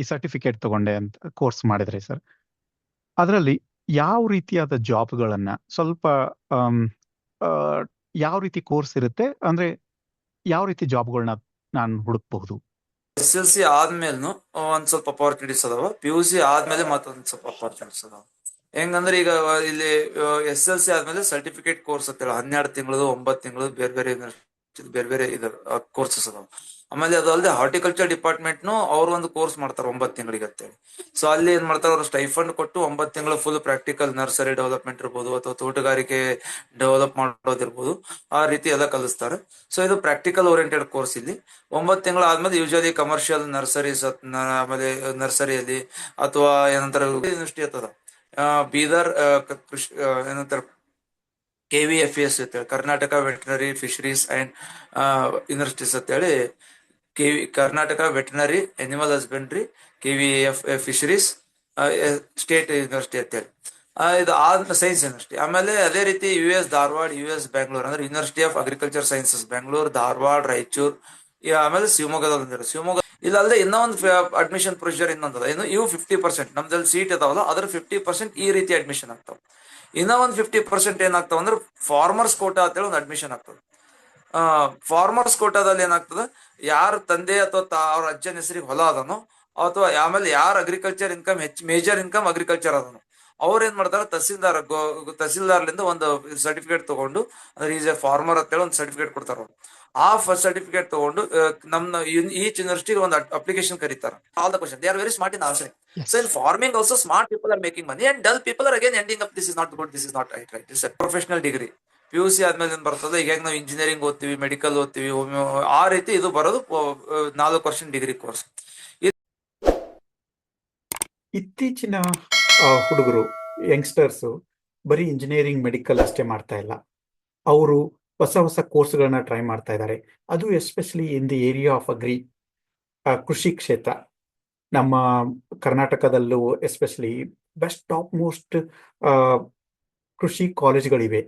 ಈ ಸರ್ಟಿಫಿಕೇಟ್ ತಗೊಂಡೆ ಅಂತ ಕೋರ್ಸ್ ಮಾಡಿದ್ರೆ ಸರ್ ಅದರಲ್ಲಿ ಯಾವ ರೀತಿಯಾದ ಜಾಬ್ಗಳನ್ನ ಸ್ವಲ್ಪ ಯಾವ ರೀತಿ ಕೋರ್ಸ್ ಇರುತ್ತೆ ಅಂದ್ರೆ ಯಾವ ರೀತಿ ಜಾಬ್ಗಳನ್ನ ನಾನು ಹುಡುಕಬಹುದು? ಎಸ್ ಎಲ್ ಸಿ ಆದ್ಮೇಲೂ ಒಂದ್ ಸ್ವಲ್ಪ ಅಪಾರ್ಚುನಿಟೀಸ್ ಅದಾವ. ಪಿ ಯು ಸಿ ಆದ್ಮೇಲೆ ಮತ್ತೊಂದ್ ಸ್ವಲ್ಪ ಅಪಾರ್ಚುನಿಟೀಸ್ ಅದಾವ. ಹೆಂಗಂದ್ರೆ ಈಗ ಇಲ್ಲಿ ಎಸ್ ಎಲ್ ಸಿ ಆದ್ಮೇಲೆ ಸರ್ಟಿಫಿಕೇಟ್ ಕೋರ್ಸ್ ಅಂತ ಹೇಳಿ ಹನ್ನೆರಡು ತಿಂಗಳು ಒಂಬತ್ತು ತಿಂಗಳು ಬೇರೆ ಬೇರೆ ಬೇರೆ ಬೇರೆ ಇದಾವೆ ಕೋರ್ಸಸ್ ಅದಾವ. ಆಮೇಲೆ ಅದು ಅಲ್ಲದೆ ಹಾರ್ಟಿಕಲ್ಚರ್ ಡಿಪಾರ್ಟ್ಮೆಂಟ್ ನು ಅವ್ರು ಒಂದು ಕೋರ್ಸ್ ಮಾಡ್ತಾರೆ ಒಂಬತ್ತು ತಿಂಗಳಿಗೆ ಅಂತೇಳಿ. ಸೊ ಅಲ್ಲಿ ಏನ್ ಮಾಡ್ತಾರೆ ಅವ್ರು ಸ್ಟೈಫಂಡ್ ಕೊಟ್ಟು ಒಂಬತ್ತು ತಿಂಗಳು ಫುಲ್ ಪ್ರಾಕ್ಟಿಕಲ್ ನರ್ಸರಿ ಡೆವಲಪ್ಮೆಂಟ್ ಇರ್ಬೋದು ಅಥವಾ ತೋಟಗಾರಿಕೆ ಡೆವಲಪ್ ಮಾಡೋದಿರ್ಬೋದು ಆ ರೀತಿ ಎಲ್ಲ ಕಲಿಸ್ತಾರೆ. ಸೊ ಇದು ಪ್ರಾಕ್ಟಿಕಲ್ ಓರಿಯೆಂಟೆಡ್ ಕೋರ್ಸ್ ಇಲ್ಲಿ. ಒಂಬತ್ತು ತಿಂಗಳು ಆದ್ಮೇಲೆ ಯೂಶಲಿ ಕಮರ್ಷಿಯಲ್ ನರ್ಸರೀಸ್ ಆಮೇಲೆ ನರ್ಸರಿಯಲ್ಲಿ ಅಥವಾ ಏನಂತಾರೆ ಯೂನಿವರ್ಸಿಟಿ ಆ, ಬೀದರ್ ಕೃಷಿ ಏನಂತಾರೆ K V F S Karnataka veterinary fisheries and universities ಅಂತೇಳಿ K V Karnataka veterinary animal husbandry K V F fisheries state university ಅಂತ ಹೇಳಿ. ಇದು ಆದ ಸೈನ್ಸ್ ಯೂನಿವರ್ಸಿಟಿ ಆಮೇಲೆ ಅದೇ ರೀತಿ U S Dharwad U S Bengaluru ಅಂದ್ರೆ university of agriculture sciences Bengaluru Dharwad, Raichur ಆಮೇಲೆ ಶಿವಮೊಗ್ಗದಲ್ಲಿ ಶಿವಮೊಗ್ಗ ಇಲ್ಲದೆ ಇನ್ನೂ ಒಂದು ಅಡ್ಮಿಷನ್ ಪ್ರೊಸೀಜರ್ ಇನ್ನೊಂದದ ಇನ್ನು ಇವು ಫಿಫ್ಟಿ ಪರ್ಸೆಂಟ್ ನಮ್ದಲ್ಲಿ ಸೀಟ್ ಇದಾವಲ್ಲ, ಅದ್ರ ಫಿಫ್ಟಿ ಪರ್ಸೆಂಟ್ ಈ ರೀತಿ ಅಡ್ಮಿಷನ್ ಆಗ್ತಾವ. ಇನ್ನೂ ಒಂದು ಫಿಫ್ಟಿ ಪರ್ಸೆಂಟ್ ಏನಾಗ್ತಾವ ಅಂದ್ರೆ ಫಾರ್ಮರ್ಸ್ ಕೋಟಾ ಅಂತೇಳಿ ಒಂದು ಅಡ್ಮಿಷನ್ ಆಗ್ತದೆ ಫಾರ್ಮರ್ಸ್ ಕೋಟಾದಲ್ಲಿ ಏನಾಗ್ತದೆ? ಯಾರ ತಂದೆ ಅಥವಾ ತಾ ಅವ್ರ ಅಜ್ಜನ ಹೆಸರಿಗೆ ಹೊಲ ಅದನೋ ಅಥವಾ ಆಮೇಲೆ ಯಾರ ಅಗ್ರಿಕಲ್ಚರ್ ಇನ್ಕಮ್ ಹೆಚ್ಚು ಮೇಜರ್ ಇನ್ಕಮ್ ಅಗ್ರಿಕಲ್ಚರ್ ಅದನು ಅವ್ರ ಏನ್ ಮಾಡ್ತಾರೆ? ತಹಸೀಲ್ದಾರ್ ತಹಸೀಲ್ದಾರ್ಲಿಂದ ಒಂದು ಸರ್ಟಿಫಿಕೇಟ್ ತಗೊಂಡು ಅಂದ್ರೆ ಈಸ್ ಎ ಫಾರ್ಮರ್ ಅಂತೇಳಿ ಒಂದು ಸರ್ಟಿಫಿಕೇಟ್ ಕೊಡ್ತಾರ ಅವ್ರು. ಆ ಫಸ್ಟ್ ಸರ್ಟಿಫಿಕೇಟ್ ತಗೊಂಡು ಆ, ನಮ್ಮ ಈಚ್ ಯೂನಿವರ್ಸಿಟಿಗೆ ಒಂದು ಅಪ್ಲಿಕೇಶನ್ ಕರೀತಾರ. All the question they are very smart in answering. So in farming also smart people are making money and dull people are again ending up this is not good this is not right right is professional degree P U C ಆದ್ಮೇಲೆ ಏನ್ ಬರ್ತದೆ? ಈಗ ನಾವು engineering ಓದ್ತೀವಿ medical ಓದ್ತೀವಿ ಆ ರೀತಿ ಇದು ಬರೋದು ನಾಲ್ಕು ವರ್ಷ ಡಿಗ್ರಿ ಕೋರ್ಸ್ ಇತ್ತೀಚಿನ ಹುಡುಗರು ಯಂಗ್ಸ್ಟರ್ಸ್ ಬರೀ ಇಂಜಿನಿಯರಿಂಗ್ ಮೆಡಿಕಲ್ ಅಷ್ಟೇ ಮಾಡ್ತಾ ಇಲ್ಲ. ಅವರು ಹೊಸ ಹೊಸ ಕೋರ್ಸ್ಗಳನ್ನ ಟ್ರೈ ಮಾಡ್ತಾ ಇದ್ದಾರೆ ಅದು especially in the area of agri ಕೃಷಿ ಕ್ಷೇತ್ರ. ನಮ್ಮ ಕರ್ನಾಟಕದಲ್ಲೂ ಎಸ್ಪೆಷಲಿ ಬೆಸ್ಟ್ ಟಾಪ್ ಮೋಸ್ಟ್ ಕೃಷಿ ಕಾಲೇಜ್ಗಳಿವೆ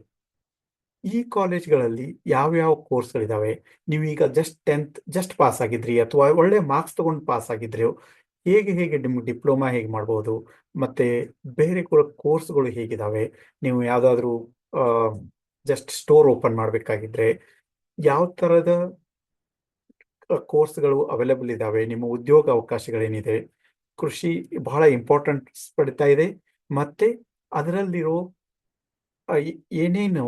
ಈ ಕಾಲೇಜ್ಗಳಲ್ಲಿ ಯಾವ್ಯಾವ ಕೋರ್ಸ್ಗಳಿದಾವೆ? ನೀವೀಗ ಜಸ್ಟ್ ಟೆಂತ್, ಜಸ್ಟ್ ಪಾಸ್ ಆಗಿದ್ರಿ ಅಥವಾ ಒಳ್ಳೆ ಮಾರ್ಕ್ಸ್ ತಗೊಂಡು ಪಾಸ್ ಆಗಿದ್ರಿ ಹೇಗೆ ಹೇಗೆ ನಿಮ್ಮ ಡಿಪ್ಲೊಮಾ ಹೇಗೆ ಮಾಡ್ಬೋದು? ಮತ್ತೆ ಬೇರೆ ಕೋರ್ಸ್ಗಳು ಹೇಗಿದಾವೆ? ನೀವು ಯಾವ್ದಾದ್ರು ಜಸ್ಟ್ ಸ್ಟೋರ್ ಓಪನ್ ಮಾಡಬೇಕಾಗಿದ್ರೆ ಯಾವ ಥರದ ಕೋರ್ಸ್ಗಳು ಅವೈಲೇಬಲ್ ಇದಾವೆ? ನಿಮ್ಮ ಉದ್ಯೋಗ ಅವಕಾಶಗಳೇನಿದೆ? ಕೃಷಿ ಬಹಳ ಇಂಪಾರ್ಟೆಂಟ್ ಪಡಿತಾ ಇದೆ. ಮತ್ತೆ ಅದರಲ್ಲಿರೋ ಏನೇನು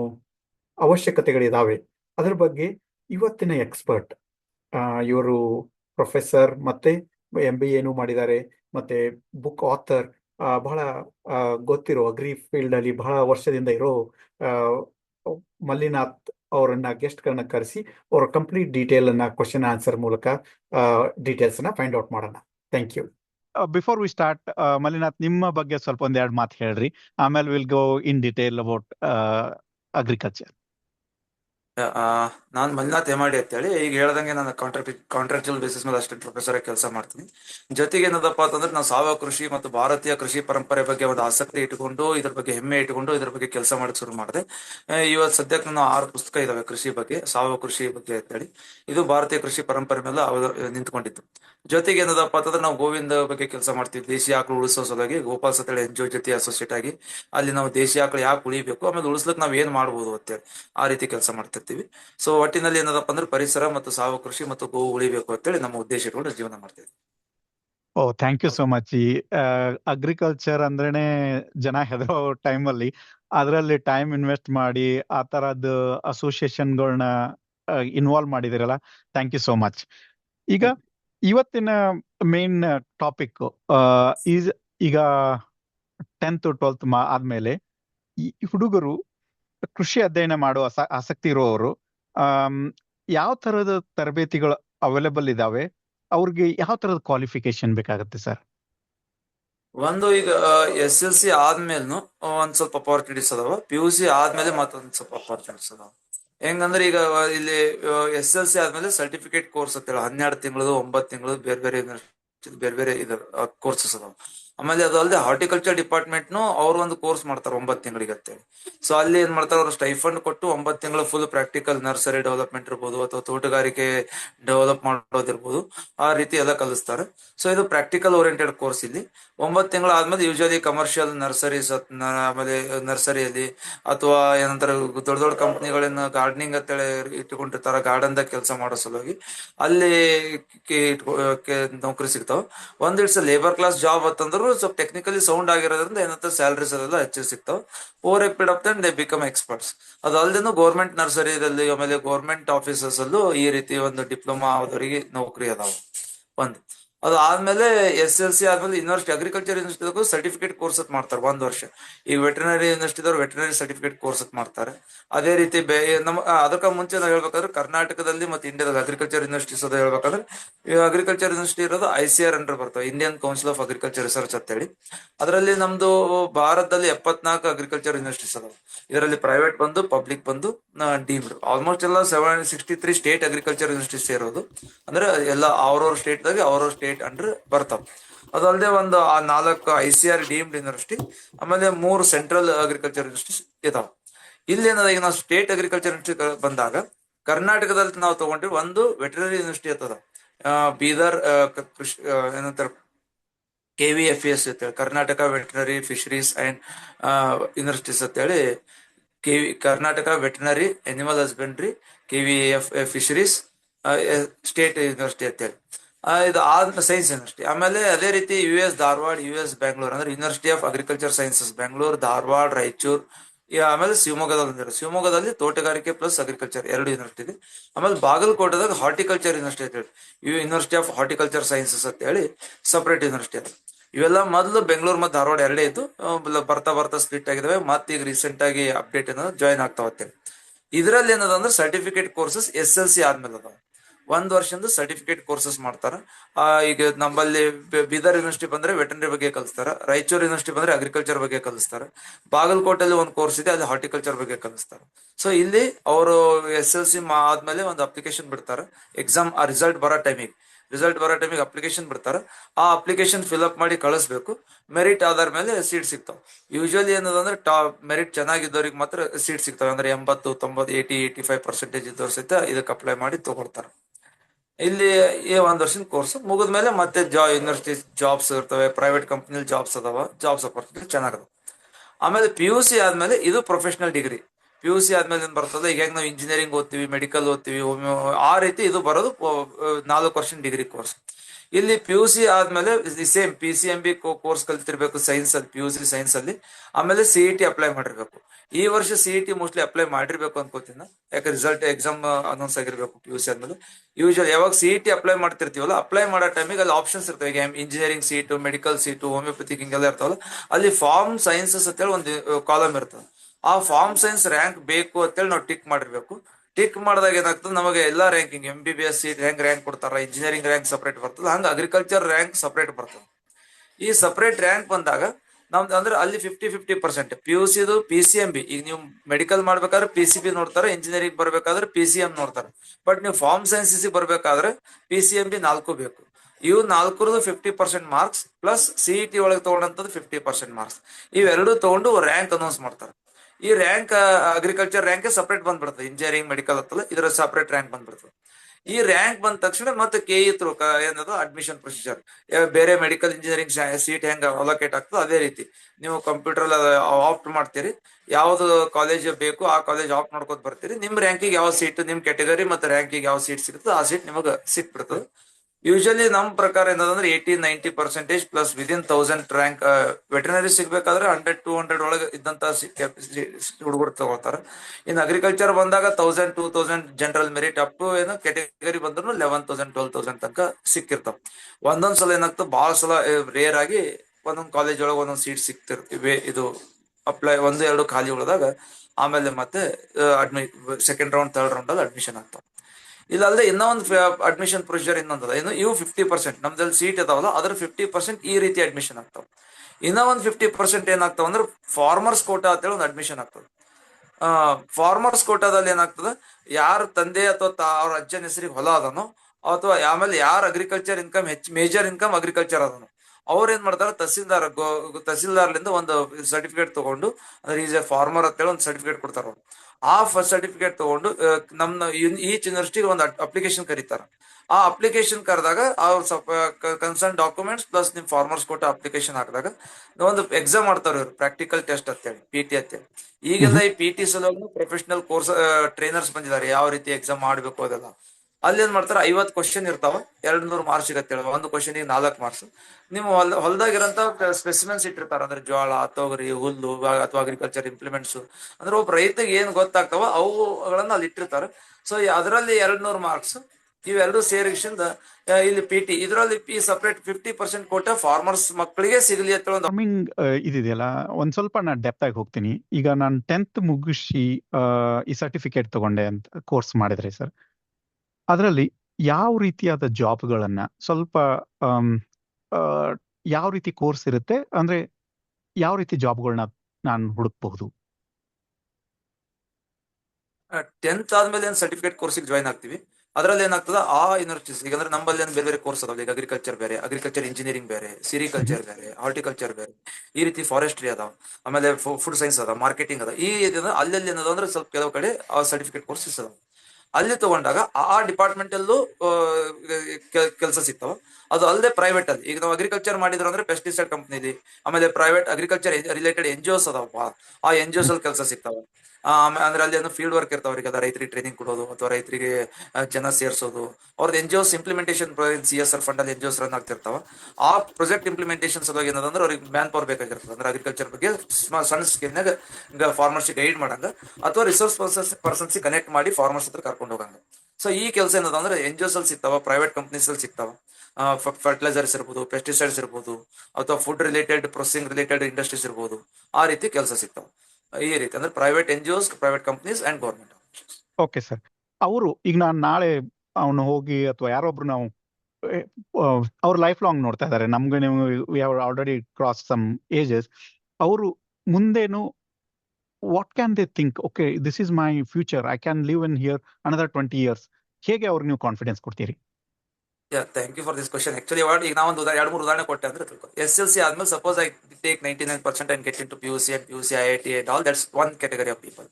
ಅವಶ್ಯಕತೆಗಳಿದಾವೆ. ಅದರ ಬಗ್ಗೆ ಇವತ್ತಿನ ಎಕ್ಸ್ಪರ್ಟ್ ಇವರು ಪ್ರೊಫೆಸರ್ ಮತ್ತೆ ಎಂ ಬಿ ಎನು ಮಾಡಿದ್ದಾರೆ, ಮತ್ತೆ ಬುಕ್ ಆಥರ್ ಬಹಳ ಗೊತ್ತಿರೋ ಅಗ್ರಿ ಫೀಲ್ಡ್ ಅಲ್ಲಿ ಬಹಳ ವರ್ಷದಿಂದ ಇರೋ ಮಲ್ಲಿನಾಥ್ ಅವರನ್ನ ಗೆಸ್ಟ್ ಗಳನ್ನ ಕರೆಸಿ ಅವರ ಕಂಪ್ಲೀಟ್ ಡೀಟೇಲ್ ಅನ್ನ ಕ್ವಶನ್ ಆನ್ಸರ್ ಮೂಲಕ ಡೀಟೇಲ್ಸ್ ಅನ್ನ ಫೈಂಡ್ ಔಟ್ ಮಾಡೋಣ. Thank you. Before we start Mallinath, ನಿಮ್ಮ ಬಗ್ಗೆ ಸ್ವಲ್ಪ ಒಂದ್ ಎರಡು ಮಾತು ಹೇಳ್ರಿ. ಆಮೇಲೆ will go in detail about agriculture ನಾನು ಮಂಜುನಾಥ್ ಅಂತ ಅಂತೇಳಿ ಈಗ ಹೇಳ್ದಂಗೆ ನಾನು ಕಾಂಟ್ರಾಕ್ಟ್ ಕಾಂಟ್ರಾಕ್ಚುಲ್ ಬೇಸಿಸ್ ಮೇಲೆ ಅಸಿಸ್ಟೆಂಟ್ ಪ್ರೊಫೆಸರ್ ಕೆಲಸ ಮಾಡ್ತೀನಿ. ಜೊತೆಗೆ ಏನದಪ್ಪ ಅಂತಂದ್ರೆ ನಾವು ಸಾವಯವ ಕೃಷಿ ಮತ್ತು ಭಾರತೀಯ ಕೃಷಿ ಪರಂಪರೆ ಬಗ್ಗೆ ಒಂದು ಆಸಕ್ತಿ ಇಟ್ಟುಕೊಂಡು ಇದ್ರ ಬಗ್ಗೆ ಹೆಮ್ಮೆ ಇಟ್ಟುಕೊಂಡು ಇದ್ರ ಬಗ್ಗೆ ಕೆಲಸ ಮಾಡಕ್ ಶುರು ಮಾಡಿದೆ. ಇವತ್ತು ಸದ್ಯಕ್ಕೆ ನಾನು ಆರು ಪುಸ್ತಕ ಇದಾವೆ ಕೃಷಿ ಬಗ್ಗೆ, ಸಾವಯವ ಕೃಷಿ ಬಗ್ಗೆ ಅಂತೇಳಿ. ಇದು ಭಾರತೀಯ ಕೃಷಿ ಪರಂಪರೆ ಮೇಲೆ ನಿಂತ್ಕೊಂಡಿತ್ತು ಜೊತೆಗೆ ಏನದಪ್ಪ ಅಂತಂದ್ರೆ ನಾವು ಗೋವಿಂದ ಬಗ್ಗೆ ಕೆಲಸ ಮಾಡ್ತೀವಿ. ದೇಶಿ ಆಕಳು ಉಳಿಸೋ ಸಲುವಾಗಿ ಗೋಪಾಲ್ ಸತ್ತಳೆ ಎನ್ ಜಿ ಜೊತೆ ಅಸೋಸಿಯೇಟ್ ಆಗಿ ಅಲ್ಲಿ ನಾವು ದೇಶಿ ಆಕಳು ಯಾಕೆ ಉಳಿಬೇಕು, ಆಮೇಲೆ ಉಳಿಸ್ಲಿಕ್ಕೆ ನಾವು ಏನ್ ಮಾಡ್ಬೋದು ಅಂತೇಳಿ ಆ ರೀತಿ ಕೆಲಸ ಮಾಡ್ತಿರ್ತೀವಿ. ಸೊ ಒಟ್ಟಿನಲ್ಲಿ ಏನದಪ್ಪ ಅಂದ್ರೆ ಪರಿಸರ ಮತ್ತು ಸಾವಯವ ಕೃಷಿ ಮತ್ತು ಗೋವು ಉಳಿಬೇಕು ಅಂತೇಳಿ ನಮ್ಮ ಉದ್ದೇಶ ಇಟ್ಕೊಂಡು ಜೀವನ ಮಾಡ್ತೀವಿ oh thank you so much ಈ ಅಗ್ರಿಕಲ್ಚರ್ ಅಂದ್ರೇನೆ ಜನ ಹೆದರೋ ಟೈಮ್ ಅಲ್ಲಿ ಅದರಲ್ಲಿ ಟೈಮ್ ಇನ್ವೆಸ್ಟ್ ಮಾಡಿ ಆ ತರದ್ ಅಸೋಸಿಯೇಷನ್ಗಳನ್ನ ಇನ್ವಾಲ್ವ್ ಮಾಡಿದಿರಲ್ಲ. ಥ್ಯಾಂಕ್ ಯು ಸೋ ಮಚ್ ಈಗ ಇವತ್ತಿನ ಮೇನ್ ಟಾಪಿಕ್ ಈಸ್ ಈಗ ಟೆಂತ್ ಟ್ವೆಲ್ತ್ ಆದ್ಮೇಲೆ ಈ ಹುಡುಗರು ಕೃಷಿ ಅಧ್ಯಯನ ಮಾಡುವ ಆಸಕ್ತಿ ಇರುವವರು ಯಾವ ತರದ ತರಬೇತಿಗಳು ಅವೈಲೇಬಲ್ ಇದಾವೆ? ಅವ್ರಿಗೆ ಯಾವ ತರದ ಕ್ವಾಲಿಫಿಕೇಶನ್ ಬೇಕಾಗುತ್ತೆ ಸರ್? ಒಂದು ಈಗ ಎಸ್ ಎಲ್ ಸಿ ಆದ್ಮೇಲೂ ಒಂದ್ ಸ್ವಲ್ಪ ಅಪಾರ್ಚುನಿಟೀಸ್ ಅದಾವ, ಪಿ ಯು ಸಿ ಆದ್ಮೇಲೆ ಮತ್ತೊಂದ್ ಸ್ವಲ್ಪ ಅಪಾರ್ಚುನಿಟೀಸ್ ಅದಾವ. ಹೆಂಗಂದ್ರೆ ಈಗ ಇಲ್ಲಿ ಎಸ್ ಎಲ್ ಸಿ ಆದ್ಮೇಲೆ ಸರ್ಟಿಫಿಕೇಟ್ ಕೋರ್ಸ್ ಅಂತ ಹೇಳಿ ಹನ್ನೆರಡು ತಿಂಗಳು ಒಂಬತ್ತು ತಿಂಗಳು ಬೇರೆ ಬೇರೆ ಬೇರೆ ಬೇರೆ ಇದು ಕೋರ್ಸಸ್ ಅದಾವ. ಆಮೇಲೆ ಅದು ಅಲ್ಲದೆ ಹಾರ್ಟಿಕಲ್ಚರ್ ಡಿಪಾರ್ಟ್ಮೆಂಟ್ನು ಅವ್ರು ಒಂದು ಕೋರ್ಸ್ ಮಾಡ್ತಾರೆ ಒಂಬತ್ತು ತಿಂಗಳಿಗೆ ಅಂತೇಳಿ. ಸೊ ಅಲ್ಲಿ ಏನ್ ಮಾಡ್ತಾರೆ ಅವ್ರು ಸ್ಟೈಫಂಡ್ ಕೊಟ್ಟು ಒಂಬತ್ತು ತಿಂಗಳ ಫುಲ್ ಪ್ರಾಕ್ಟಿಕಲ್ ನರ್ಸರಿ ಡೆವಲಪ್ಮೆಂಟ್ ಇರ್ಬೋದು ಅಥವಾ ತೋಟಗಾರಿಕೆ ಡೆವಲಪ್ ಮಾಡೋದಿರ್ಬೋದು ಆ ರೀತಿ ಎಲ್ಲ ಕಲಿಸ್ತಾರೆ. ಸೊ ಇದು ಪ್ರಾಕ್ಟಿಕಲ್ ಓರಿಯೆಂಟೆಡ್ ಕೋರ್ಸ್ ಇಲ್ಲಿ. ಒಂಬತ್ತು ತಿಂಗಳ ಆದ್ಮೇಲೆ ಯೂಶಲಿ ಕಮರ್ಷಿಯಲ್ ನರ್ಸರೀಸ್ ಆಮೇಲೆ ನರ್ಸರಿಯಲ್ಲಿ ಅಥವಾ ಏನಂತಾರ ದೊಡ್ಡ ದೊಡ್ಡ ಕಂಪ್ನಿಗಳನ್ನ ಗಾರ್ಡನಿಂಗ್ ಅಂತೇಳಿ ಇಟ್ಕೊಂಡಿರ್ತಾರ ಗಾರ್ಡನ್ ದಾಗ ಕೆಲಸ ಮಾಡೋ ಸಲುವಾಗಿ. ಅಲ್ಲಿ ನೌಕರಿ ಸಿಗ್ತಾವ. ಒಂದ್ ಇಟ್ಸ್ ಲೇಬರ್ ಕ್ಲಾಸ್ ಜಾಬ್ ಅಂತಂದ್ರು ಸ್ವಲ್ಪ ಟೆಕ್ನಿಕಲಿ ಸೌಂಡ್ ಆಗಿರೋದ್ರಿಂದ ಏನಂತ ಸ್ಯಾಲರೀಸ್ ಅದೆಲ್ಲ ಹೆಚ್ಚು ಸಿಗ್ತಾವ. Over a of time they become experts ಅದಲ್ದೇನು government ನರ್ಸರಿದಲ್ಲಿ ಆಮೇಲೆ ಗೌರ್ಮೆಂಟ್ ಆಫೀಸಸ್ ಅಲ್ಲೂ ಈ ರೀತಿ ಒಂದು ಡಿಪ್ಲೊಮಾ ಆದವರಿಗೆ ನೌಕರಿ ಅದಾವ. ಒಂದು. ಅದು ಆದ್ಮೇಲೆ ಎಸ್ ಎಲ್ ಸಿ ಆದ್ಮೇಲೆ university agriculture university certificate course ಅಂತ ಮಾಡ್ತಾರೆ, ಒಂದ್ ವರ್ಷ. ಈ ವೆಟನರಿ ಯೂನಿವರ್ಸಿಟಿದವ್ರು ವೆಟರ್ನರಿ ಸರ್ಟಿಫಿಕೇಟ್ ಕೋರ್ಸ್ ಅತ್ ಮಾಡ್ತಾರೆ. ಅದೇ ರೀತಿ ನಮ್ಮ ಅದಕ್ಕ ಮುಂಚೆ ನಾವು ಹೇಳ್ಬೇಕಾದ್ರೆ ಕರ್ನಾಟಕದಲ್ಲಿ ಮತ್ತೆ ಇಂಡಿಯಾದಲ್ಲಿ ಅಗ್ರಿಕಲ್ಚರ್ ಯೂನಿವರ್ಸಿಟೀಸ್ ಅದ ಹೇಳ್ಬೇಕಂದ್ರೆ ಅಗ್ರಿಕಲ್ಚರ್ ಯೂನಿವರ್ಸಿಟಿ ಇರೋದು ಐ ಸಿ ಆರ್ ಅಂಡರ್ ಬರ್ತವೆ Indian council of agriculture research ಅಂತ ಹೇಳಿ ಅದರಲ್ಲಿ ನಮ್ದು ಭಾರತದಲ್ಲಿ ಎಪ್ಪತ್ನಾಲ್ಕು ಅಗ್ರಿಕಲ್ಚರ್ ಯೂನಿವರ್ಸಿಟೀಸ್ ಅದಾವೆ. ಇದರಲ್ಲಿ ಪ್ರೈವೇಟ್ ಬಂದು ಪಬ್ಲಿಕ್ ಬಂದು ಡೀಮ್ಡ್ ಆಲ್ಮೋಸ್ಟ್ ಎಲ್ಲ seven sixty three state agriculture universities ಇರೋದು. ಅಂದ್ರೆ ಎಲ್ಲ ಅವ್ರವ್ರ ಸ್ಟೇಟ್ ದಾಗ ಅವ್ರವ್ರ ಸ್ಟೇಟ್ ಅಂಡರ್ ಬರ್ತಾವ. ಅದಲ್ಲದೆ ಒಂದು, ಆ ನಾಲ್ಕು I C R deemed university ಆಮೇಲೆ ಮೂರು ಸೆಂಟ್ರಲ್ ಅಗ್ರಿಕಲ್ಚರ್ ಯೂನಿವರ್ಸಿಟಿ ಇದಾವ. ಇಲ್ಲಿ ಏನದ, ಈಗ ನಾವು ಸ್ಟೇಟ್ ಅಗ್ರಿಕಲ್ಚರ್ ಯೂನಿವರ್ಸಿಟಿ ಬಂದಾಗ, ಕರ್ನಾಟಕದಲ್ಲಿ ನಾವು ತಗೊಂಡ್ರೆ ಒಂದು ವೆಟರನರಿ ಯೂನಿವರ್ಸಿಟಿ ಇರ್ತದ. ಬೀದರ್ ಕೃಷಿ ಏನಂತಾರೆ ಕೆ ವಿ ಎಫ್ ಎಸ್ ಅಂತೇಳಿ Karnataka veterinary fisheries and universities ಅಂತೇಳಿ K V Karnataka veterinary animal husbandry K V F fisheries state university ಅಂತೇಳಿ ಇದು ಆದ ಸೈನ್ಸ್ ಯೂನಿವರ್ಸಿಟಿ ಆಮೇಲೆ ಅದೇ ರೀತಿ U S Dharwad U S Bangalore ಅಂದ್ರೆ university of agriculture sciences Bangalore Dharwad, Raichur ಆಮೇಲೆ ಶಿವಮೊಗ್ಗದಲ್ಲಿ ಶಿವಮೊಗ್ಗದಲ್ಲಿ ತೋಟಗಾರಿಕೆ ಪ್ಲಸ್ ಅಗ್ರಿಕಲ್ಚರ್ ಎರಡು ಯೂನಿವರ್ಸಿಟಿ ಇದೆ. ಆಮೇಲೆ ಬಾಗಲಕೋಟದಾಗ ಹಾರ್ಟಿಕಲ್ಚರ್ ಯೂನಿವರ್ಸಿಟಿ ಅಂತ ಹೇಳಿ ಯೂನಿವರ್ಸಿಟಿ ಆಫ್ ಹಾರ್ಟಿಕಲ್ಚರ್ ಸೈನ್ಸಸ್ ಅಂತ ಹೇಳಿ ಸಪರೇಟ್ ಯೂನಿವರ್ಸಿಟಿ ಅದು. ಇವೆಲ್ಲ ಮೊದಲು ಬೆಂಗಳೂರು ಮತ್ತು ಧಾರವಾಡ ಎರಡೇ ಇತ್ತು. ಬರ್ತಾ ಬರ್ತಾ ಸ್ಪ್ಲಿಟ್ ಆಗಿದಾವೆ. ಮತ್ತೆ ಈಗ ರೀಸೆಂಟ್ ಆಗಿ ಅಪ್ಡೇಟ್ ಅನ್ನೋದು ಜಾಯ್ನ್ ಆಗ್ತಾ ಹೋಗ್ತೇನೆ ಇದರಲ್ಲಿ ಏನದ ಅಂದ್ರೆ certificate courses S L C ಆದ್ಮೇಲೆ ಅದಾವ. ಒಂದ್ ವರ್ಷದಿಂದ ಸರ್ಟಿಫಿಕೇಟ್ ಕೋರ್ಸಸ್ ಮಾಡ್ತಾರ. ಆ, ಈಗ ನಮ್ಮಲ್ಲಿ ಬೀದರ್ ಯೂನಿವರ್ಸಿಟಿ ಬಂದ್ರೆ ವೆಟನರಿ ಬಗ್ಗೆ ಕಲಿಸ್ತಾರ ರಾಯಚೂರು ಯೂನಿವರ್ಸಿಟಿ ಬಂದ್ರೆ ಅಗ್ರಿಕಲ್ಚರ್ ಬಗ್ಗೆ ಕಲಿಸ್ತಾರ ಬಾಗಲಕೋಟೆಯಲ್ಲಿ ಒಂದು ಕೋರ್ಸ್ ಇದೆ ಅಲ್ಲಿ ಹಾರ್ಟಿಕಲ್ಚರ್ ಬಗ್ಗೆ ಕಲಿಸ್ತಾರ. ಸೊ ಇಲ್ಲಿ ಅವರು ಎಸ್ ಎಲ್ ಸಿ ಆದ್ಮೇಲೆ ಒಂದು ಅಪ್ಲಿಕೇಶನ್ ಬಿಡ್ತಾರೆ. ಎಕ್ಸಾಮ್ ಆ ರಿಸಲ್ಟ್ ಬರೋ ಟೈಮಿಗೆ ರಿಸಲ್ಟ್ ಬರೋ ಟೈಮಿಗೆ ಅಪ್ಲಿಕೇಶನ್ ಬಿಡ್ತಾರೆ. ಆ ಅಪ್ಲಿಕೇಶನ್ ಫಿಲ್ಅಪ್ ಮಾಡಿ ಕಳಿಸ್ಬೇಕು. ಮೆರಿಟ್ ಆಧಾರ ಮೇಲೆ ಸೀಟ್ ಸಿಗ್ತಾವ. ಯೂಶಲಿ ಏನದಂದ್ರೆ ಟಾಪ್ ಮೆರಿಟ್ ಚೆನ್ನಾಗಿದ್ದವ್ರಿಗೆ ಮಾತ್ರ ಸೀಟ್ ಸಿಗ್ತಾವೆ. ಅಂದ್ರೆ ಎಂಬತ್ತು ತೊಂಬತ್ತು ಏಯ್ಟಿ ಏಯ್ಟಿ ಫೈವ್ ಪರ್ಸೆಂಟೇಜ್ ಇದ್ದವ್ರು ಸಹಿತ ಇದಕ್ಕೆ ಅಪ್ಲೈ ಮಾಡಿ ತಗೊಳ್ತಾರೆ. ಇಲ್ಲಿ ಈ ಒಂದ್ ವರ್ಷದ ಕೋರ್ಸ್ ಮುಗಿದ್ಮೇಲೆ ಮತ್ತೆ ಜಾ ಯೂನಿವರ್ಸಿಟಿ ಜಾಬ್ಸ್ ಇರ್ತವೆ ಪ್ರೈವೇಟ್ ಕಂಪ್ನಿಲಿ ಜಾಬ್ಸ್ ಅದಾವ ಜಾಬ್ಸ್ ಅಪರ್ಚುನಿಟಿ ಚೆನ್ನಾಗದ ಆಮೇಲೆ ಪಿ ಯು ಸಿ ಆದ್ಮೇಲೆ ಇದು professional degree P U C ಆದ್ಮೇಲೆ ಏನ್ ಬರ್ತದೆ? ಈಗ ನಾವು ಇಂಜಿನಿಯರಿಂಗ್ ಓದ್ತೀವಿ ಮೆಡಿಕಲ್ ಓದ್ತೀವಿ ಆ ರೀತಿ ಇದು ಬರೋದು ನಾಲ್ಕು ವರ್ಷ ಡಿಗ್ರಿ ಕೋರ್ಸ್ ಇಲ್ಲಿ ಪಿ ಯು ಸಿ ಆದ್ಮೇಲೆ same P C M B course ಕಲ್ತಿರ್ಬೇಕು science ಅಲ್ಲಿ ಪಿ ಯು ಸಿ ಸೈನ್ಸ್ ಅಲ್ಲಿ. ಆಮೇಲೆ ಸಿ ಇ ಟಿ ಅಪ್ಲೈ ಮಾಡಿರ್ಬೇಕು. ಈ ವರ್ಷ C E T mostly apply ಮಾಡಿರ್ಬೇಕು ಅನ್ಕೋತೀನಿ. ಯಾಕೆ ರಿಸಲ್ಟ್ ಎಕ್ಸಾಮ್ ಅನೌನ್ಸ್ ಆಗಿರ್ಬೇಕು ಪಿ ಯು ಸಿ ಆದ್ಮೇಲೆ. ಯೂಶಲ್ ಯಾವಾಗ ಸಿ ಇ ಟಿ ಅಪ್ಲೈ ಮಾಡ್ತಿರ್ತೀವಲ್ಲ ಅಪ್ಲೈ ಮಾಡೋ ಟೈಮಿಗೆ ಅಲ್ಲಿ ಆಪ್ಷನ್ಸ್ ಇರ್ತವೆ. ಈಗ engineering seat medical seat homeopathy ಹಿಂಗೆಲ್ಲ ಇರ್ತಾವಲ್ಲ, ಅಲ್ಲಿ ಫಾರ್ಮ್ ಸೈನ್ಸಸ್ ಅಂತೇಳಿ ಒಂದು ಕಾಲಮ್ ಇರ್ತದೆ. ಆ ಫಾರ್ಮ್ ಸೈನ್ಸ್ ರ್ಯಾಂಕ್ ಬೇಕು ಅಂತೇಳಿ ನಾವು ಟಿಕ್ ಮಾಡಿರ್ಬೇಕು. ಟಿಕ್ ಮಾಡಿದಾಗ ಏನಾಗ್ತದೆ? ನಮಗೆ ಎಲ್ಲಾ ranking M B B S C rank rank ಕೊಡ್ತಾರ ಇಂಜಿನಿಯರಿಂಗ್ ರ್ಯಾಂಕ್ ಸಪರೇಟ್ ಬರ್ತದೆ, ಹಂಗ ಅಗ್ರಿಕಲ್ಚರ್ ರ್ಯಾಂಕ್ ಸಪರೇಟ್ ಬರ್ತದೆ. ಈ ಸಪರೇಟ್ ರ್ಯಾಂಕ್ ಬಂದಾಗ ನಮ್ದು ಅಂದ್ರೆ ಅಲ್ಲಿ fifty fifty percent P U ಸಿದು ಪಿ ಸಿ ಎಂ ಬಿ ಈಗ ನೀವು ಮೆಡಿಕಲ್ ಮಾಡ್ಬೇಕಾದ್ರೆ ಪಿ ಸಿ ಬಿ ನೋಡ್ತಾರೆ ಇಂಜಿನಿಯರಿಂಗ್ ಬರ್ಬೇಕಾದ್ರೆ ಪಿ ಸಿ ಎಂ ನೋಡ್ತಾರೆ. ಬಟ್ ನೀವು ಫಾರ್ಮ್ ಸೈನ್ಸಸ್ ಬರ್ಬೇಕಾದ್ರೆ ಪಿ ಸಿ ಎಂ ಬಿ ನಾಲ್ಕು ಬೇಕು. ಇವು ನಾಲ್ಕರದು fifty percent marks plus C E ಒಳಗೆ ತಗೊಂಡಂತದ್ದು ಫಿಫ್ಟಿ ಪರ್ಸೆಂಟ್ ಮಾರ್ಕ್ಸ್ ಇವೆರಡು ತಗೊಂಡು ರ್ಯಾಂಕ್ ಅನೌನ್ಸ್ ಮಾಡ್ತಾರೆ. ಈ ರ್ಯಾಂಕ್ ಅಗ್ರಿಕಲ್ಚರ್ ರ್ಯಾಂಕ್ ಸಪರೇಟ್ ಬಂದ್ಬಿಡ್ತದೆ. ಇಂಜಿನಿಯರಿಂಗ್ ಮೆಡಿಕಲ್ ಹತ್ತಲ್ಲ, ಇದರ ಸಪರೇಟ್ ರ್ಯಾಂಕ್ ಬಂದ್ಬಿಡ್ತದೆ. ಈ ರ್ಯಾಂಕ್ ಬಂದ ತಕ್ಷಣ ಮತ್ತೆ ಕೆ ಇ ತ್ರೂ ಏನದು ಅಡ್ಮಿಷನ್ ಪ್ರೊಸೀಜರ್ ಬೇರೆ ಮೆಡಿಕಲ್ ಇಂಜಿನಿಯರಿಂಗ್ ಸೀಟ್ ಹೆಂಗ ಅಲೋಕೇಟ್ ಆಗ್ತದೆ ಅದೇ ರೀತಿ. ನೀವು ಕಂಪ್ಯೂಟರ್ ಆಪ್ಟ್ ಮಾಡ್ತೀರಿ. ಯಾವ್ದು ಕಾಲೇಜ್ ಬೇಕು, ಆ ಕಾಲೇಜ್ ಆಪ್ಟ್ ಮಾಡ್ಕೊತ ಬರ್ತೀರಿ. ನಿಮ್ ರ್ಯಾಂಕಿಗೆ ಯಾವ ಸೀಟ್ ನಿಮ್ ಕ್ಯಾಟಗರಿ ಮತ್ತೆ ರ್ಯಾಂಕಿಗೆ ಯಾವ ಸೀಟ್ ಸಿಗುತ್ತೋ ಆ ಸೀಟ್ ನಿಮಗೆ ಸಿಕ್ಬಿಡ್ತದೆ. ಯೂಶಲಿ ನಮ್ ಪ್ರಕಾರ ಏನದಂದ್ರೆ eighty ninety percentage plus within thousand rank veterinary ಸಿಗ್ಬೇಕಾದ್ರೆ hundred two hundred ಒಳಗೆ ಇದ್ದಂತ ಹುಡುಗರು ತಗೋತಾರೆ ಇನ್ ಅಗ್ರಿಕಲ್ಚರ್ ಬಂದಾಗ thousand two thousand general merit up to ಏನೋ ಕೆಟಗರಿ ಬಂದ್ರು ಲೆವೆನ್ ತೌಸಂಡ್ ಟ್ವೆಲ್ ತೌಸಂಡ್ ತನಕ ಸಿಕ್ಕಿರ್ತಾವ. ಒಂದೊಂದ್ ಸಲ ಏನಾಗ್ತದೆ ಬಹಳ ಸಲ ರೇರ್ ಆಗಿ ಒಂದೊಂದ್ ಕಾಲೇಜ್ ಒಳಗೆ ಒಂದೊಂದ್ ಸೀಟ್ ಸಿಕ್ತಿರ್ತೀವಿ. ಇದು ಅಪ್ಲೈ ಒಂದು, ಎರಡು ಖಾಲಿ ಉಳಿದಾಗ ಆಮೇಲೆ ಮತ್ತೆ ಅಡ್ಮಿ ಸೆಕೆಂಡ್ ರೌಂಡ್ ಥರ್ಡ್ ರೌಂಡ್ ಅಲ್ಲಿ ಅಡ್ಮಿಷನ್ ಆಗ್ತಾವ. ಇಲ್ಲಲ್ಲದೆ ಇನ್ನೊಂದು ಅಡ್ಮಿಷನ್ ಪ್ರೊಸೀಜರ್ ಇನ್ನೊಂದದ. ಏನು ಇವು ಫಿಫ್ಟಿ ಪರ್ಸೆಂಟ್ ನಮ್ದಲ್ಲಿ ಸೀಟ್ ಇದಾವಲ್ಲ, ಅದ್ರ ಫಿಫ್ಟಿ ಪರ್ಸೆಂಟ್ ಈ ರೀತಿ ಅಡ್ಮಿಷನ್ ಆಗ್ತಾವ. ಇನ್ನೊಂದು ಒಂದು ಫಿಫ್ಟಿ ಪರ್ಸೆಂಟ್ ಏನಾಗ್ತಾವ ಅಂದ್ರೆ ಫಾರ್ಮರ್ಸ್ ಕೋಟಾ ಅಂತೇಳಿ ಒಂದು ಅಡ್ಮಿಷನ್ ಆಗ್ತದೆ. ಫಾರ್ಮರ್ಸ್ ಕೋಟಾದಲ್ಲಿ ಏನಾಗ್ತದೆ? ಯಾರ ತಂದೆ ಅಥವಾ ಅವ್ರ ಅಜ್ಜನ ಹೆಸರಿಗೆ ಹೊಲ ಅದನೋ, ಅಥವಾ ಆಮೇಲೆ ಯಾರ ಅಗ್ರಿಕಲ್ಚರ್ ಇನ್ಕಮ್ ಹೆಚ್ಚು ಮೇಜರ್ ಇನ್ಕಮ್ ಅಗ್ರಿಕಲ್ಚರ್ ಅದನೋ ಅವ್ರ ಏನ್ ಮಾಡ್ತಾರೆ, ತಹಸೀಲ್ದಾರ್ ತಹಸೀಲ್ದಾರ್ ತಹಸೀಲ್ದಾರ್ಲಿಂದ ಒಂದು ಸರ್ಟಿಫಿಕೇಟ್ ತಗೊಂಡು, ಅಂದ್ರೆ ಈಸ್ ಎ ಫಾರ್ಮರ್ ಅಂತೇಳಿ ಒಂದು ಸರ್ಟಿಫಿಕೇಟ್ ಕೊಡ್ತಾರ ಆ ಫಸ್ಟ್ ಸರ್ಟಿಫಿಕೇಟ್ ತಗೊಂಡು ನಮ್ಮ ಈಚ್ ಯೂನಿವರ್ಸಿಟಿಗೆ ಒಂದು ಅಪ್ಲಿಕೇಶನ್ ಕರೀತಾರ. ಆ ಅಪ್ಲಿಕೇಶನ್ ಕರೆದಾಗ ಅವ್ರ ಸ್ವಲ್ಪ ಕನ್ಸರ್ನ್ ಡಾಕ್ಯುಮೆಂಟ್ಸ್ ಪ್ಲಸ್ ನಿಮ್ ಫಾರ್ಮರ್ಸ್ ಕೊಟ್ಟ ಅಪ್ಲಿಕೇಶನ್ ಹಾಕಿದಾಗ ಒಂದು ಎಕ್ಸಾಮ್ ಮಾಡ್ತಾರೆ ಇವ್ರು ಪ್ರಾಕ್ಟಿಕಲ್ ಟೆಸ್ಟ್ ಅಂತೇಳಿ ಪಿ ಟಿ ಅಂತೇಳಿ. ಈಗೆಲ್ಲ ಈ ಪಿ ಟಿ ಸಲುವಾಗಿ ಪ್ರೊಫೆಷನಲ್ ಕೋರ್ಸ್ ಟ್ರೈನರ್ಸ್ ಬಂದಿದ್ದಾರೆ, ಯಾವ ರೀತಿ ಎಕ್ಸಾಮ್ ಮಾಡ್ಬೇಕು ಅದೆಲ್ಲ. ಅಲ್ಲಿ ಏನ್ ಮಾಡ್ತಾರೆ? ಐವತ್ ಕ್ವಶನ್ ಇರ್ತಾವ. ಎರಡ್ ನೂರು ಮಾರ್ಕ್ಸ್ ಸಿಗತ್ತೆ ಒಂದು ಕ್ವಶನ್ ನಾಲ್ಕು ಮಾರ್ಕ್ಸ್ ನಿಮ್ಮ ಹೊಲ ಹೊಲದಾಗಿರಂತ ಸ್ಪೆಸಿಮೆನ್ಸ್ ಇಟ್ಟಿರ್ತಾರ. ಅಂದ್ರೆ ಜೋಳ ತೊಗರಿ, ಹುಲ್ಲು ಅಥವಾ ಅಗ್ರಿಕಲ್ಚರ್ ಇಂಪ್ಲಿಮೆಂಟ್ಸ್ ಅಂದ್ರೆ ಒಬ್ಬ ರೈತಗೆ ಏನ್ ಗೊತ್ತಾಗ್ತಾವ ಅವುಗಳನ್ನ ಅಲ್ಲಿ ಇಟ್ಟಿರ್ತಾರೆ. ಸೊ ಅದರಲ್ಲಿ ಎರಡ್ ನೂರು ಮಾರ್ಕ್ಸ್ ಇವೆರಡು ಸೇರಿಸಿಂದ ಇಲ್ಲಿ ಪಿ ಟಿ ಇದರಲ್ಲಿ ಪಿ ಸಪರೇಟ್ ಫಿಫ್ಟಿ ಪರ್ಸೆಂಟ್ ಕೊಟ್ಟ ಫಾರ್ಮರ್ಸ್ ಮಕ್ಕಳಿಗೆ ಸಿಗಲಿ ಅಂತ ಒಂದು ಫಾರ್ಮಿಂಗ್ ಇದಿದೆಯಲ್ಲ? ಒಂದ್ ಸ್ವಲ್ಪ ನಾನು ಡೆಪ್ತ್ ಆಗಿ ಹೋಗ್ತೀನಿ. ಈಗ ನಾನು ಟೆಂತ್ ಮುಗಿಸಿ ಈ ಸರ್ಟಿಫಿಕೇಟ್ ತಗೊಂಡೆ ಅಂತ ಕೋರ್ಸ್ ಮಾಡಿದ್ರೆ ಸರ್. ಅದರಲ್ಲಿ ಯಾವ ರೀತಿಯಾದ ಜಾಬ್ಗಳನ್ನ ಸ್ವಲ್ಪ ಯಾವ ರೀತಿ ಕೋರ್ಸ್ ಇರುತ್ತೆ, ಅಂದ್ರೆ ಯಾವ ರೀತಿ ಜಾಬ್ಗಳನ್ನ ನಾನು ಹುಡುಕಬಹುದು? ಟೆಂತ್ ಆದ್ಮೇಲೆ ಏನ್ ಸರ್ಟಿಫಿಕೇಟ್ ಕೋರ್ಸಿಗೆ ಜಾಯ್ನ್ ಆಗ್ತೀವಿ. ಅದರಲ್ಲಿ ಏನಾಗ್ತದ, ಆ ಯೂನಿವರ್ಸಿಟೀಸ್ ಈಗ ಅಂದ್ರೆ ನಮ್ಮಲ್ಲಿ ಏನ್ ಬೇರೆ ಬೇರೆ ಕೋರ್ಸ್ ಅದಾವ, ಈಗ ಅಗ್ರಿಕಲ್ಚರ್ ಬೇರೆ ಅಗ್ರಿಕಲ್ಚರ್ ಇಂಜಿನಿಯರಿಂಗ್ ಬೇರೆ ಸಿರಿಕಲ್ಚರ್ ಬೇರೆ ಹಾರ್ಟಿಕಲ್ಚರ್ ಬೇರೆ, ಈ ರೀತಿ ಫಾರೆಸ್ಟ್ರಿ ಅದಾವ, ಆಮೇಲೆ ಫುಡ್ ಸೈನ್ಸ್ ಅದ ಮಾರ್ಕೆಟಿಂಗ್ ಅದ ಈ ಅಲ್ಲೆಲ್ಲಿ ಏನದ ಅಂದ್ರೆ ಸ್ವಲ್ಪ ಕೆಲವು ಕಡೆ ಆ ಸರ್ಟಿಫಿಕೇಟ್ ಕೋರ್ಸಸ್ ಅದಾವ. ಅಲ್ಲಿ ತಗೊಂಡಾಗ ಆ ಡಿಪಾರ್ಟ್ಮೆಂಟ್ ಅಲ್ಲೂ ಕೆಲಸ ಸಿಗ್ತಾವ. ಅದು ಅಲ್ಲದೆ ಪ್ರೈವೇಟ್ ಅಲ್ಲಿ. ಈಗ ನಾವು ಅಗ್ರಿಕಲ್ಚರ್ ಮಾಡಿದ್ರು ಅಂದ್ರೆ ಪೆಸ್ಟಿಸೈಡ್ ಇದೆ ಆಮೇಲೆ private agriculture related N G ಅದಾವ ಆ ಎನ್ ಜಿ ಒಸ್ ಅಲ್ಲಿ ಕೆಲಸ ಸಿಗ್ತಾವ. ಅಂದ್ರೆ ಅಲ್ಲಿ ಏನು ಫೀಲ್ಡ್ ವರ್ಕ್ ಇರ್ತಾವ ಅವ್ರಿಗೆ, ಅದ ರೈತರಿಗೆ ಟ್ರೈನಿಂಗ್ ಕೊಡೋದು, ಅಥವಾ ರೈತರಿಗೆ ಜನ ಸೇರಿಸೋದು. ಅವ್ರದ್ದು N G Os implementation C S R fund ಅಲ್ಲಿ ಎನ್ ಜಿ ಒಸ್ ರನ್ ಆಗ್ತಿರ್ತಾವ. ಆ ಪ್ರಾಜೆಕ್ಟ್ ಇಂಪ್ಲಿಮೆಂಟೇಷನ್ ಸಲುವಾಗಿ ಏನದಂದ್ರೆ ಅವ್ರಿಗೆ ಮ್ಯಾನ್ ಪವರ್ ಬೇಕಾಗಿರ್ತದೆ. ಅಂದ್ರೆ ಅಗ್ರಿಕಲ್ಚರ್ ಬಗ್ಗೆ ಸಣ್ಣ ಸ್ಕೇಲ್ನಾಗ ಫಾರ್ಮರ್ಸ್ ಗೈಡ್ ಮಾಡಂಗ, ಅಥವಾ ರಿಸೋರ್ಸ್ ಪರ್ಸನ್ಸ್ ಪರ್ಸನ್ಸ್ ಕನೆಕ್ಟ್ ಮಾಡಿ ಫಾರ್ಮರ್ಸ್ ಹತ್ರ ಕರ್ಕೊಂಡು ಹೋಗಂಗ. ಸೊ ಈ ಕೆಲಸ ಏನದ ಎನ್ ಜಿ ಒಸ್ ಅಲ್ಲಿ ಸಿಗ್ತಾವ ಪ್ರೈವೇಟ್ ಕಂಪ್ನೀಸ್ ಅಲ್ಲಿ ಸಿಗ್ತಾವ. ಫರ್ಟಿಲೈಸರ್ಸ್ ಇರ್ಬೋದು ಪೆಸ್ಟಿಸೈಡ್ಸ್ ಇರ್ಬೋದು, ಅಥವಾ food related processing related industries ಇರ್ಬೋದು, ಆ ರೀತಿ ಕೆಲಸ ಸಿಗ್ತಾವ. ಈ ರೀತಿ ಅಂದ್ರೆ private N G private companies and government okay sir ಅವರು, ಈಗ ನಾನು ನಾಳೆ ಅವನು ಹೋಗಿ ಅಥವಾ ಯಾರೊಬ್ರು ನಾವು ಅವ್ರ ಲೈಫ್ ಲಾಂಗ್ ನೋಡ್ತಾ ಇದ್ದಾರೆ ನಮ್ಗೆ ನೀವು ಆಲ್ರೆಡಿ ಕ್ರಾಸ್ ಸಮ್ ಏಜಸ್ ಅವರು ಮುಂದೇನು what can they think okay this is my future I can live in here another twenty years ಹೇಗೆ ಅವ್ರಿಗೆ ನೀವು ಕಾನ್ಫಿಡೆನ್ಸ್ ಕೊಡ್ತೀರಿ? Thank you for this question actually what ಈಗ ನಾವೊಂದು ಎರಡು, ಮೂರು ಉದಾಹರಣೆ ಕೊಟ್ಟೆ ಅಂದ್ರೆ ತಿಳ್ಕೊ. ಎಸ್ ಎಲ್ ಸಿ ಆದ್ಮೇಲೆ suppose I take ninety nine percent and get into P U C and P U C I I T and all that's one category of people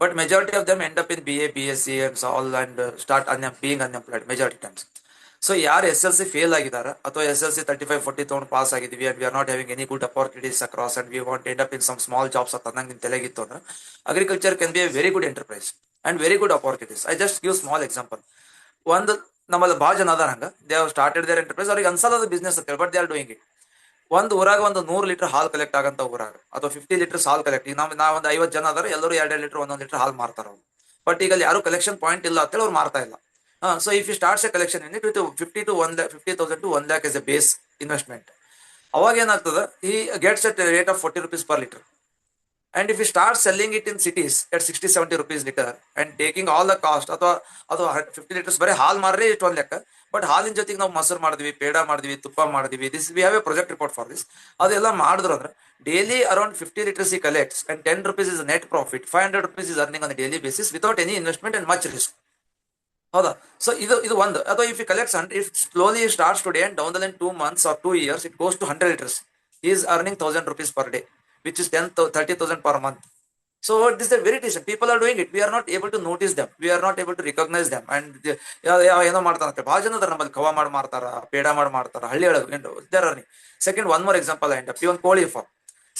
but majority of them end up in B A B S C and all and start on being unemployed majority times so ಯಾರು S L C fail ಆಗಿದ್ದಾರೆ, ಅಥವಾ S L C thirty five forty ತಗೊಂಡು pass ಆಗಿದ್ವಿ and we are not having any good opportunities across and we want end up in some small jobs ಅಂತ ನಂಗೆ ತಲೆಗಿತ್ತು ಅಂದ್ರೆ agriculture can be a very good enterprise and very good opportunities I just give small example ಒಂದು ನಮ್ಮಲ್ಲಿ ಭಾಳ ಜನ ಅದಾರ ಹಂಗ. They have started their enterprise ಅವ್ರಿಗೆ ಅನ್ಸಲ್ಲ ಬಿಸ್ನೆಸ್ ಅಂತ but they are doing it ಒಂದು ಊರಾಗ ಒಂದು ನೂರು ಲೀಟರ್ ಹಾಲು ಕಲೆಕ್ಟ್ ಆಗಂತ ಊರಾಗ, ಅಥವಾ ಫಿಫ್ಟಿ ಲೀಟರ್ಸ್ ಹಾಲು ಕಲೆಕ್ಟ್ ಈಗ ನಾವು ನಾವು ಒಂದು ಐವತ್ತು ಜನ ಅದಾರ, ಎಲ್ಲರೂ ಎರಡು ಲೀಟರ್ ಒಂದೊಂದು ಲೀಟರ್ ಹಾಲು ಮಾರ್ತಾರ ಅವ್ರು. ಬಟ್ ಈಗ ಅಲ್ಲಿ ಯಾರು ಕಲೆಕ್ಷನ್ ಪಾಯಿಂಟ್ ಇಲ್ಲ ಅಂತೇಳಿ ಅವ್ರು ಮಾರ್ತಾ ಇಲ್ಲ. So if you starts a collection unit fifty to one lakh fifty thousand to one lakh is a base investment ಅವಾಗ ಏನಾಗ್ತದೆ? ಈ gets at rate of forty rupees per litre and if you start selling it in cities at 60 70 rupees liter and taking all the cost, ಅಥವಾ ಅದು fifty litres ಬರೀ ಹಾಲ್ ಮಾರ್ರೆ ಇಷ್ಟು ಒಂದು ಲೆಕ್ಕ ಬಟ್ ಹಾಲಿನ ಜೊತೆಗೆ ನಾವು ಮೊಸರು ಮಾಡಿದ್ವಿ, ಪೇಡ ಮಾಡಿದ್ವಿ, ತುಪ್ಪ ಮಾಡಿದ್ವಿ this we have a project report for this ಅದೆಲ್ಲ ಮಾಡಿದ್ರು ಅಂದ್ರೆ ಡೈಲಿ ಅರೌಂಡ್ ಫಿಫ್ಟಿ ಲೀಟರ್ಸ್ ಈ collects and ten rupees is net profit five hundred rupees is earning on daily basis without any investment and much risk ಹೌದಾ? So ಇದು ಇದು ಒಂದು. ಅಥವಾ if collects if slowly starts today and down the line two months or two years it goes to hundred litres is earning thousand rupees per day which is 10 30,000 per month. So this is very decent. People are doing it. We are not able to notice them. We are not able to recognize them. And ಏನೋ ಮಾಡ್ತಾರಂತೆ ಭಾಳ ಜನ ನಮ್ಮಲ್ಲಿ ಕವ ಮಾಡಿ ಮಾಡ್ತಾರ ಪೇಡ ಮಾಡಿ ಮಾಡ್ತಾರ ಹಳ್ಳಿ ಒಳಗೆ ಸೆಕೆಂಡ್ ಒನ್ ಮೋರ್ ಎಕ್ಸಾಂಪಲ್ ಆಯ್ತು ಇವನ್ ಕೋಳಿ ಫಾರ್ಮ್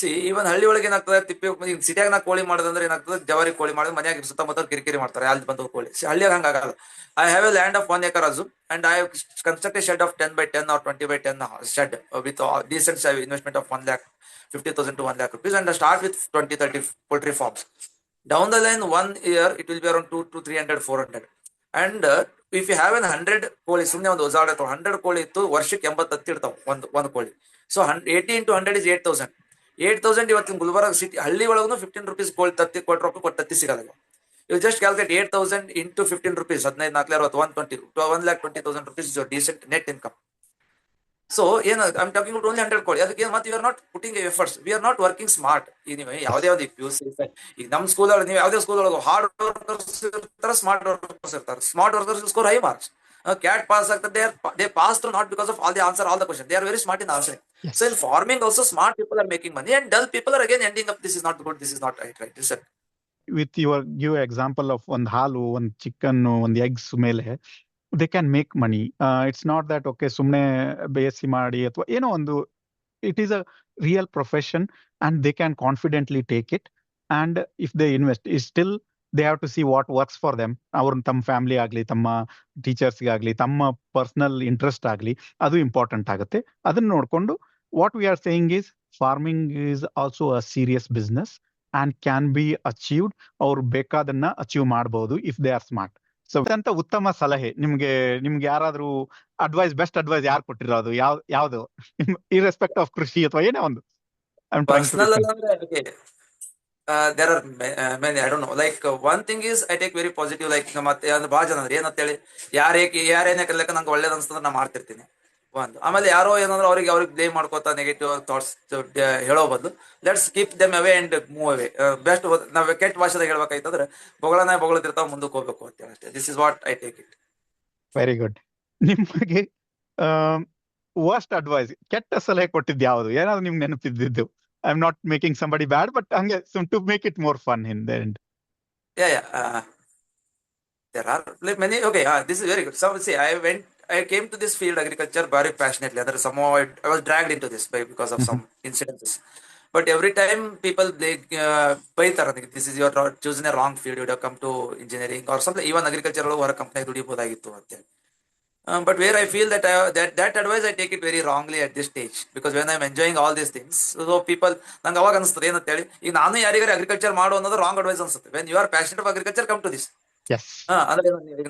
ಸಿ ಇವನ್ ಹಳ್ಳಿ ಒಳಗೆ ಏನಾಗ್ತದೆ, ತಿಪ್ಪಿ ಸಿಟಿಯಾಗ ನಾ ಕೋಳಿ ಮಾಡೋದಂದ್ರೆ ಏನಾಗ್ತದೆ, ಜವಾರಿ ಕೋಳಿ ಮಾಡೋದು, ಮನ್ಯಾಗ ಸುತ್ತಮುತ್ತ ಕಿರಿಕಿರಿ ಮಾಡ್ತಾರೆ, ಅಲ್ಲಿ ಬಂದು ಕೋಳಿ. ಹಳ್ಳಿ ಹಳ್ಳಿಯಾಗ ಹಂಗಾಗಲ್ಲ. I have a land of one acre Aju and I construct shed of ten by ten or twenty by ten shed with decent investment of one lakh fifty thousand to one lakh rupees and start with twenty thirty poultry farms down the line one year it will be around two to three hundred four hundred and if you have an hundred ಕೋಳಿ ಸುಮ್ಮನೆ ಒಂದು ಉದಾಹರಣೆ hundred ಕೋಳಿ ಇತ್ತು, ವರ್ಷಕ್ಕೆ ಎಂಬತ್ತು ಹತ್ತಿ ಇರ್ತಾವ ಒಂದು ಒಂದು ಕೋಳಿ. So hand eighty into hundred is eight thousand eight thousand ಇವತ್ತಿನ ಗುಲ್ಬರ್ಗ ಸಿಟಿ ಹಳ್ಳಿ ಒಳಗೂ ಫಿಫ್ಟೀನ್ ರುಪೀಸ್ ಗೋಲ್ಡ್ ತತ್ತಿ ಕೊಟ್ಟು ರೊಕ್ಕ ಕೊಟ್ಟು ತತ್ತಿ ಸಿಗಲ್ಲ you just calculate eight thousand into fifteen rupees ಹದಿನೈದು ನಾಲ್ಕು ಅರವತ್ತು one twenty one lakh twenty thousand rupees is decent net income so ಏನು ಐಮ್ ಟಾಕಿಂಗ್ ಓನ್ಲಿ ಹಂಡ್ರೆಡ್ ಕೋಡಿ ಅದಕ್ಕೆ ಮತ್ತೆ you are not putting efforts we are not working smart ಈಗ ನೀವು ಯಾವುದೇ ಒಂದು ಪಿ ಯು ಸಿ ಈಗ ನಮ್ಮ ಸ್ಕೂಲ್ ಒಳಗೆ, ನೀವು ಯಾವುದೇ ಸ್ಕೂಲ್ ಒಳಗೆ ಹಾರ್ಡ್ ವರ್ಕರ್ಸ್ ಇರ್ತಾರೆ ಸ್ಮಾರ್ಟ್ ವರ್ಕರ್ಸ್ ಇರ್ತಾರೆ. Smart workers score high marks cat pass ಆಗ್ತದೆ they pass not because of all the answer all the question they are very smart in answering Yes. So in farming also smart people are making money and dull people are again ending up this is not good this is not right right is with your give example of ಒಂದು ಹಾಲು ಒಂದು chicken ಒಂದು eggs ಮೇಲೆ they can make money it's not that okay ಸುಮ್ಮನೆ ಬೇಸಿ ಮಾಡಿ ಅಥವಾ ಏನೋ ಒಂದು it is a real profession and they can confidently take it and if they invest is still they have to see what works for them ಅವ್ರ ತಮ್ಮ family ಆಗಲಿ ತಮ್ಮ ಟೀಚರ್ಸ್ಗೆ ಆಗಲಿ ತಮ್ಮ ಪರ್ಸನಲ್ ಇಂಟ್ರೆಸ್ಟ್ ಆಗಲಿ ಅದು ಇಂಪಾರ್ಟೆಂಟ್ ಆಗುತ್ತೆ. ಅದನ್ನ ನೋಡಿಕೊಂಡು what we are saying is farming is also a serious business and can be achieved ಅವ್ರು ಬೇಕಾದನ್ನ ಅಚೀವ್ ಮಾಡಬಹುದು if they are smart so ಅಂತ ಉತ್ತಮ ಸಲಹೆ. ನಿಮ್ಗೆ ನಿಮ್ಗೆ ಯಾರಾದ್ರೂ ಅಡ್ವೈಸ್ ಬೆಸ್ಟ್ ಅಡ್ವೈಸ್ ಯಾರು ಕೊಟ್ಟಿರೋದು ಯಾವ ಯಾವ್ದು? ಇರೆಸ್ಪೆಕ್ಟ್ ಆಫ್ ಕೃಷಿ ಅಥವಾ ಏನೇ ಒಂದು. There are are I don't know. Like uh, one thing is I take very positive. Like ನಮ್ಮ ಅತ್ತೆ ಅಂದ್ರೆ ಭಾಳ ಜನ ಅಂದ್ರೆ ಏನಂತೇಳಿ ಯಾರೇ ಯಾರೇನೇ ಕಲಿಯಕ್ಕೆ ನಂಗೆ ಒಳ್ಳೇದು ಅನ್ಸ್ತಂದ್ರೆ ನಾ ಮಾಡ್ತಿರ್ತೀನಿ. ಒಂದು. ಆಮೇಲೆ ಯಾರೋ ಏನಂದ್ರೆ ಅವ್ರಿಗೆ ಅವ್ರಿಗೆ ಬ್ಲೇಮ್ ಮಾಡ್ಕೋತಾ ನೆಗೆಟಿವ್ ಥಾಟ್ಸ್ ಹೇಳೋ ಬದಲು let's keep them away and move away best ನಾವು ಕೆಟ್ಟ ಭಾಷೆದಾಗ ಹೇಳ್ಬೇಕಾಯ್ತಂದ್ರೆ ಬೊಗಳನ ಬೊಗಳದಿರ್ತಾವ ಮುಂದಕ್ಕೆ ಹೋಗ್ಬೇಕು ಅಂತ ಹೇಳಿ ಅಷ್ಟೇ this is what I take it very good ನಿಮಗೆ ವರ್ಸ್ಟ್ ಅಡ್ವೈಸ್ ಕೆಟ್ಟ ಸಲಹೆ ಕೊಟ್ಟಿದ್ದು ಯಾವುದು? ಏನಾದ್ರು ನಿಮ್ಗೆ ನೆನಪಿದ್ದಿದ್ದು? I am not making somebody bad but ಹಂಗೆ some to make it more fun in the end yeah yeah there are many. Okay, uh, this is very good. So see, I went, I came to this field agriculture very passionately. Other somehow I, I was dragged into this by because of some incidences. But every time people they uh, ಬೈತಾರೆ this is your choosing a wrong field. You would have come to engineering or something. Even agriculture ಒಳಗೆ company company ದುಡಿಬಹುದಾಗಿತ್ತು ಅಂತೇಳಿ. Um, but where I feel that I, that that advice I take it very wrongly at this stage because when I'm enjoying all these things, so people ನಂಗೆ ಅವಾಗ ಅನಿಸ್ತದೆ ಏನಂತ ಹೇಳಿ ಈಗ ನಾನು ಯಾರಿಗಾರ ಅಗ್ರಿಕಲ್ಚರ್ ಮಾಡು ಅನ್ನೋದು ರಾಂಗ್ ಅಡ್ವೈಸ್ ಅನ್ಸುತ್ತೆ when you are passionate of agriculture come to this yes ಹಾ ಅಂದ್ರೆ ಈಗ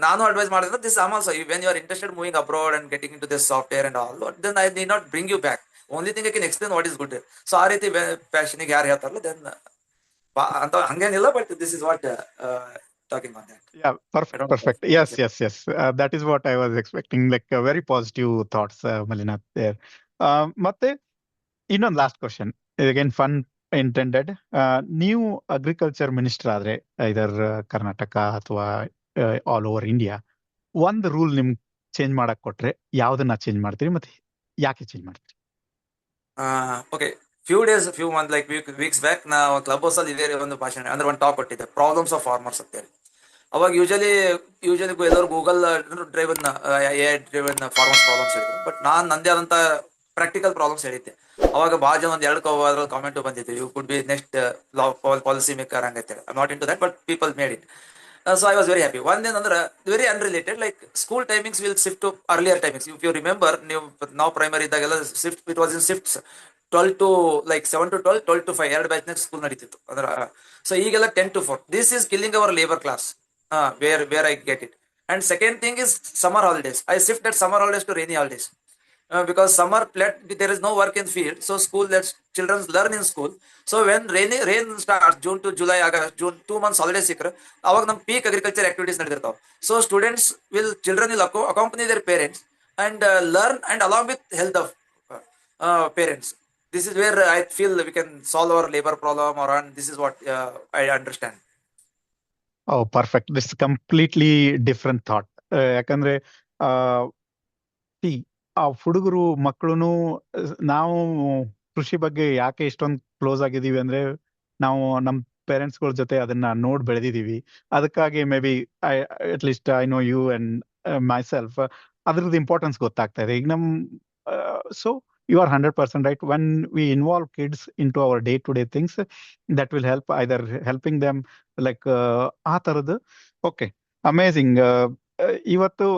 ನಾನು ಅಡ್ವೈಸ್ ಮಾಡಿದ್ರೆ this am also when you are interested moving abroad and getting into this software and all then I ನಿ not bring you back only thing I can explain what is good so ಆ ರೀತಿ ಪ್ಯಾಷನಿಗೆ ಯಾರು ಹೇಳ್ತಾರಲ್ಲ then ಅಂತ ಹಂಗೇನಿಲ್ಲ but this is what talking on that Yeah, perfect, don't perfect. know. Yes, Yeah. yes, yes. Uh, that is what I was expecting. Like uh, very positive thoughts, uh, Malinath there. Uh, ಮತ್ತೆ ಇನ್ನೊಂದು last question again pun intended ನೀವು agriculture minister ಆದ್ರೆ ಇದರ್ ಕರ್ನಾಟಕ ಅಥವಾ all over India ಒಂದು rule ನಿಮ್ change ಮಾಡಕ್ ಕೊಟ್ರೆ ಯಾವ್ದನ್ನ ಚೇಂಜ್ ಮಾಡ್ತೀರಿ ಮತ್ತೆ ಯಾಕೆ ಚೇಂಜ್ ಮಾಡ್ತೀರಿ? Okay few days few month like week weeks back ನಾ ಕ್ಲಬ್ ಹೌಸ್ ಅಲ್ಲಿ ಇದೇ ಒಂದು ಭಾಷಣ, ಅಂದ್ರೆ ಒಂದು ಟಾಪ್ ಕೊಟ್ಟಿದ್ದೆ ಪ್ರಾಬ್ಲಮ್ಸ್ ಆಫ್ ಫಾರ್ಮರ್ಸ್ ಅಂತ ಹೇಳಿ. ಅವಾಗ ಯೂಶಲಿ ಯೂಶಲಿ ಎಲ್ಲರೂ Google driven a driven farmers problems ಹೇಳಿದ್ರು. ಬಟ್ ನಾನು ನಂದೇ ಆದಂತ ಪ್ರಾಕ್ಟಿಕಲ್ ಪ್ರಾಬ್ಲಮ್ಸ್ ಹೇಳಿದ್ದೆ. ಅವಾಗ ಭಾಳ ಜನ ಒಂದ್ ಎರಡು ಅದ್ರಲ್ಲಿ ಕಾಮೆಂಟ್ ಬಂದಿತ್ತು you could be next law policy maker ಹಂಗೈತೆ. Not into that but people made it so I was very happy ಒಂದೇನಂದ್ರೆ very unrelated like school timings will shift to earlier timings if you remember ನೀವು ನಾವು primary ಇದ್ದಾಗೆಲ್ಲ shift it was in shifts twelve to like seven to twelve twelve to five ಎರಡು ಬ್ಯಾಚ್ನಾಗ school ನಡೀತಿತ್ತು. ಅಂದ್ರೆ so ಈಗೆಲ್ಲ ten to four this is killing our labour class where where I get it and second thing is summer holidays I shift that summer holidays to rainy holidays uh, because summer let there is no work in field so school lets children learn in school so when rainy rain starts june to july august june two months holidays ಸಿಕ್ಕರೆ ಅವಾಗ ನಮ್ಮ peak agriculture activities ನಡೆದಿರ್ತಾವೆ so students will children will accompany their parents and learn and along with health of parents this is where I feel we can solve our labour problem are and this is what I understand oh perfect this completely different thought ಯಾಕಂದ್ರೆ C ಆ ಹುಡುಗರು ಮಕ್ಕಳು ನಾವು ಕೃಷಿ ಬಗ್ಗೆ ಯಾಕೆ ಇಷ್ಟೊಂದು close ಆಗಿದೀವಿ ಅಂದ್ರೆ, ನಾವು ನಮ್ ಪೇರೆಂಟ್ಸ್ಗಳ ಜೊತೆ ಅದನ್ನ ನೋಡ್ ಬೆಳೆದಿದೀವಿ ಅದಕ್ಕಾಗಿ maybe I at least I know you and myself ಅದ್ರದ್ದು ಇಂಪಾರ್ಟೆನ್ಸ್ ಗೊತ್ತಾಗ್ತಾ ಇದೆ. ಈಗ ನಮ್ so you are hundred percent right when we involve kids into our day to day things that will help either helping them like ಆ ತರದ್ದು. Okay amazing ಇವತ್ತು